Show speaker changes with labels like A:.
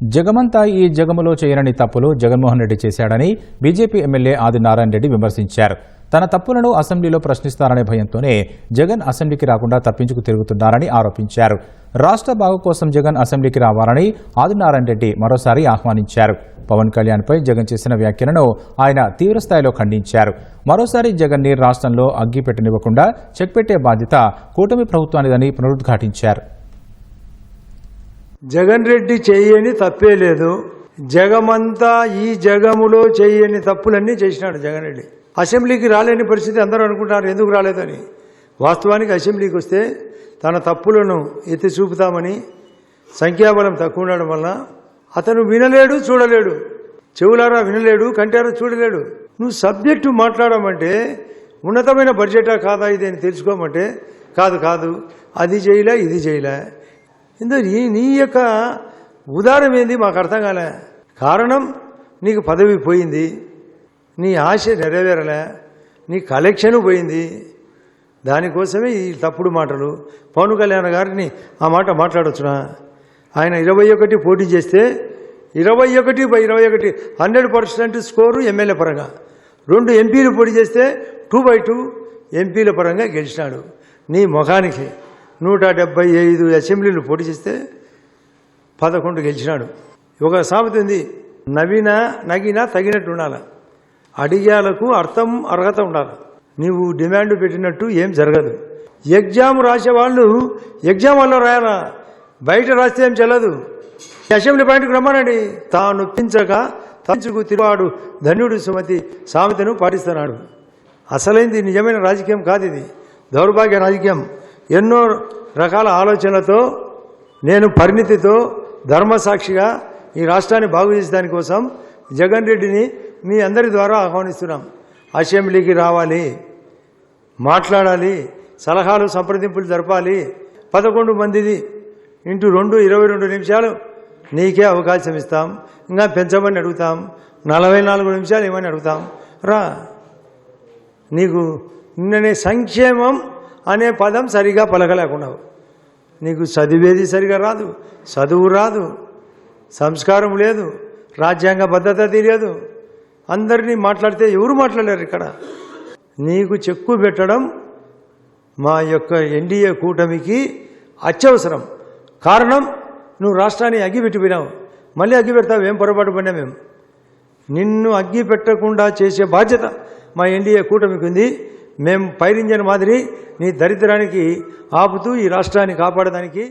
A: జగమంతా ఈ జగములో చేయనని తప్పులు జగన్మోహన్ రెడ్డి చేశాడని బీజేపీ ఎమ్మెల్యే ఆదినారాయణ రెడ్డి విమర్శించారు. తన తప్పులను అసెంబ్లీలో ప్రశ్నిస్తారనే భయంతోనే జగన్ అసెంబ్లీకి రాకుండా తప్పించుకు తిరుగుతున్నారని ఆరోపించారు. రాష్ట్ర బాగు కోసం జగన్ అసెంబ్లీకి రావాలని ఆదినారాయణ రెడ్డి మరోసారి ఆహ్వానించారు. పవన్ కళ్యాణ్పై జగన్ చేసిన వ్యాఖ్యలను ఆయన తీవ్రస్థాయిలో ఖండించారు. మరోసారి జగన్ని రాష్ట్రంలో అగ్గిపెట్టనివ్వకుండా చెక్ పెట్టే బాధ్యత కూటమి ప్రభుత్వానిదని పునరుద్ఘాటించారు.
B: జగన్ రెడ్డి చెయ్యని తప్పే లేదు. జగమంతా ఈ జగములో చేయని తప్పులన్నీ చేసినాడు జగన్ రెడ్డి. అసెంబ్లీకి రాలేని పరిస్థితి అందరూ అనుకుంటున్నారు ఎందుకు రాలేదని. వాస్తవానికి అసెంబ్లీకి వస్తే తన తప్పులను ఎత్తి చూపుతామని సంఖ్యాబలం తక్కువ ఉండడం వల్ల అతను వినలేడు చూడలేడు. చెవులారా వినలేడు కంటారా చూడలేడు. నువ్వు సబ్జెక్టు మాట్లాడమంటే ఉన్నతమైన బడ్జెటా కాదా ఇది అని తెలుసుకోమంటే కాదు కాదు. అది చేయలే ఇది చేయలే. ఎందుకు నీ నీ యొక్క ఉదారం ఏంది? మాకు అర్థం కాలే. కారణం నీకు పదవి పోయింది. నీ ఆశ నెరవేరలే. నీ కలెక్షన్ పోయింది. దానికోసమే ఈ తప్పుడు మాటలు. పవన్ కళ్యాణ్ గారిని ఆ మాట మాట్లాడొచ్చునా? ఆయన ఇరవై ఒకటి పోటీ చేస్తే ఇరవై ఒకటి బై ఇరవై ఒకటి హండ్రెడ్ పర్సెంట్ స్కోరు ఎమ్మెల్యే పరంగా. రెండు ఎంపీలు పోటీ చేస్తే టూ బై టూ ఎంపీల పరంగా గెలిచినాడు. నీ ముఖానికి. నూట డెబ్బై ఐదు అసెంబ్లీలు పోటీ చేస్తే పదకొండు గెలిచినాడు. ఒక సామెత ఉంది నవీన నగిన తగినట్టు ఉండాలి. అడిగేలకు అర్థం అర్హత ఉండాలి. నీవు డిమాండ్ పెట్టినట్టు ఏం జరగదు. ఎగ్జామ్ రాసే వాళ్ళు ఎగ్జామ్ వల్ల రాయాలా? బయట రాస్తే ఏం చెల్లదు? అసెంబ్లీ పాయింట్కి రమ్మనండి. తాను ఒప్పించక తంచుకు తిరువాడు ధన్యుడు సుమతి సామెతను పాటిస్తున్నాడు. అసలైంది నిజమైన రాజకీయం కాదు ఇది. దౌర్భాగ్య రాజకీయం. ఎన్నో రకాల ఆలోచనలతో నేను పరిణితితో ధర్మసాక్షిగా ఈ రాష్ట్రాన్ని బాగు చేసేదాని కోసం జగన్ రెడ్డిని మీ అందరి ద్వారా ఆహ్వానిస్తున్నాం. అసెంబ్లీకి రావాలి మాట్లాడాలి సలహాలు సంప్రదింపులు జరపాలి. పదకొండు మందిది ఇంటూ రెండు ఇరవై రెండు నిమిషాలు నీకే అవకాశం ఇస్తాం. ఇంకా పెంచమని అడుగుతాం. నలభై నాలుగు నిమిషాలు ఏమని అడుగుతాం? రా. నీకు నిన్ననే సంక్షేమం అనే పదం సరిగా పలకలేకున్నావు. నీకు చదివేది సరిగా రాదు చదువు రాదు సంస్కారం లేదు రాజ్యాంగ భద్రత తెలియదు. అందరినీ మాట్లాడితే ఎవరు మాట్లాడారు ఇక్కడ? నీకు చెక్కు పెట్టడం మా యొక్క ఎన్డీఏ కూటమికి అత్యవసరం. కారణం నువ్వు రాష్ట్రాన్ని అగ్గిపెట్టిపోయినావు. మళ్ళీ అగ్గి పెడతావు ఏం పొరపాటు పడినా మేము? నిన్ను అగ్గి పెట్టకుండా చేసే బాధ్యత మా ఎన్డీఏ కూటమికి ఉంది. మేము పైరింజన్ మాదిరి నీ దరిద్రానికి ఆపుతూ ఈ రాష్ట్రాన్ని కాపాడడానికి